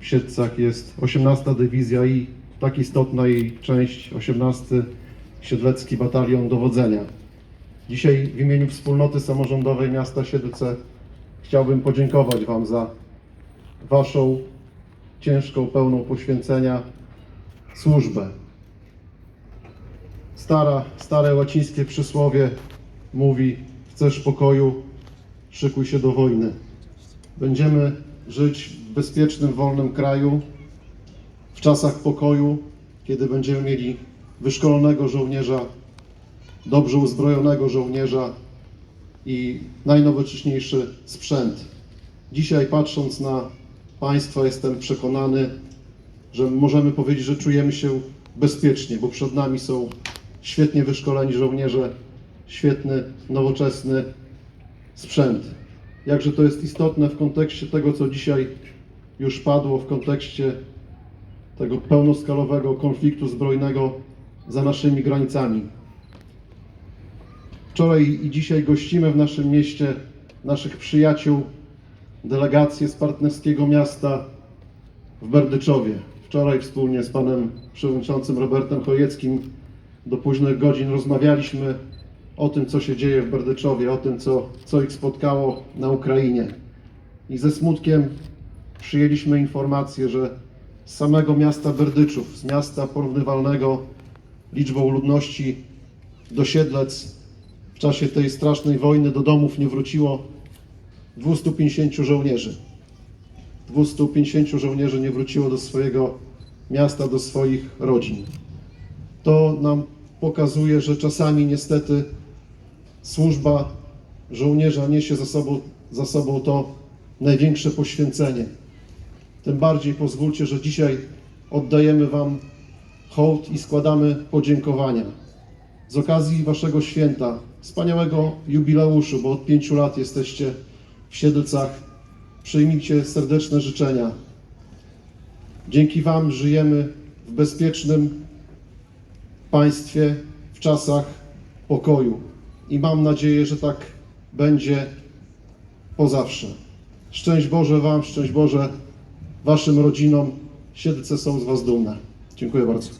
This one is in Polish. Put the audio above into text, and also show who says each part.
Speaker 1: w Siedlcach jest 18 Dywizja i tak istotna jej część 18 Siedlecki Batalion Dowodzenia. Dzisiaj w imieniu wspólnoty samorządowej miasta Siedlce chciałbym podziękować Wam za Waszą ciężką, pełną poświęcenia służbę. Stara, stare łacińskie przysłowie mówi: Chcesz pokoju, szykuj się do wojny. Będziemy żyć w bezpiecznym, wolnym kraju, w czasach pokoju, kiedy będziemy mieli wyszkolonego żołnierza, dobrze uzbrojonego żołnierza i najnowocześniejszy sprzęt. Dzisiaj, patrząc na Państwa, jestem przekonany, że możemy powiedzieć, że czujemy się bezpiecznie, bo przed nami są świetnie wyszkoleni żołnierze, świetny, nowoczesny sprzęt. Jakże to jest istotne w kontekście tego, co dzisiaj już padło, w kontekście tego pełnoskalowego konfliktu zbrojnego za naszymi granicami. Wczoraj i dzisiaj gościmy w naszym mieście naszych przyjaciół, delegację z partnerskiego miasta w Berdyczowie. Wczoraj wspólnie z panem przewodniczącym Robertem Chojeckim do późnych godzin rozmawialiśmy o tym, co się dzieje w Berdyczowie, o tym, co, co ich spotkało na Ukrainie. I ze smutkiem przyjęliśmy informację, że z samego miasta Berdyczów, z miasta porównywalnego liczbą ludności do Siedlec, w czasie tej strasznej wojny do domów nie wróciło 250 żołnierzy. 250 żołnierzy nie wróciło do swojego miasta, do swoich rodzin. To nam pokazuje, że czasami niestety służba żołnierza niesie za sobą, za sobą to największe poświęcenie. Tym bardziej pozwólcie, że dzisiaj oddajemy Wam hołd i składamy podziękowania. Z okazji Waszego święta, wspaniałego jubileuszu, bo od pięciu lat jesteście w Siedlcach, przyjmijcie serdeczne życzenia. Dzięki Wam żyjemy w bezpiecznym państwie, w czasach pokoju. I mam nadzieję, że tak będzie po zawsze. Szczęść Boże Wam, szczęść Boże Waszym rodzinom. Siedlce są z Was dumne. Dziękuję bardzo.